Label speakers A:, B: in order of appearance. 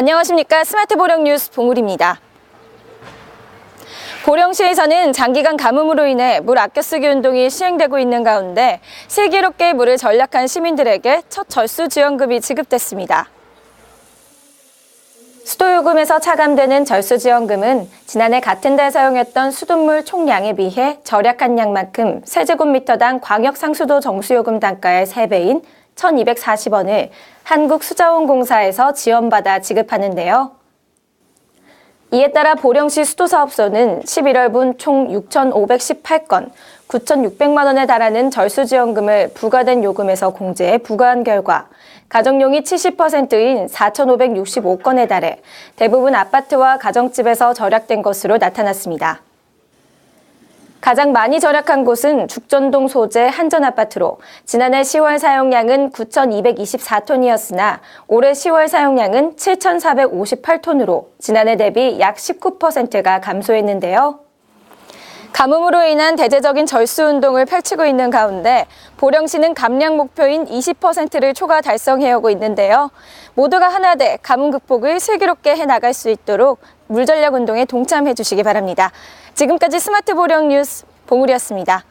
A: 안녕하십니까 스마트 보령 뉴스 봉우리입니다. 보령시에서는 장기간 가뭄으로 인해 물 아껴 쓰기 운동이 시행되고 있는 가운데 슬기롭게 물을 전락한 시민들에게 첫 절수 지원금이 지급됐습니다. 수도요금에서 차감되는 절수지원금은 지난해 같은 달 사용했던 수돗물 총량에 비해 절약한 양만큼 세제곱미터당 광역상수도 정수요금 단가의 3배인 1,240원을 한국수자원공사에서 지원받아 지급하는데요. 이에 따라 보령시 수도사업소는 11월분 총 6,518건, 9,600만 원에 달하는 절수지원금을 부과된 요금에서 공제해 부과한 결과 가정용이 70%인 4,565건에 달해 대부분 아파트와 가정집에서 절약된 것으로 나타났습니다. 가장 많이 절약한 곳은 죽전동 소재 한전아파트로 지난해 10월 사용량은 9,224톤이었으나 올해 10월 사용량은 7,458톤으로 지난해 대비 약 19%가 감소했는데요. 가뭄으로 인한 대대적인 절수 운동을 펼치고 있는 가운데 보령시는 감량 목표인 20%를 초과 달성해 오고 있는데요. 모두가 하나 돼 가뭄 극복을 슬기롭게 해 나갈 수 있도록 물 전략 운동에 동참해 주시기 바랍니다. 지금까지 스마트 보령 뉴스 봉우리였습니다.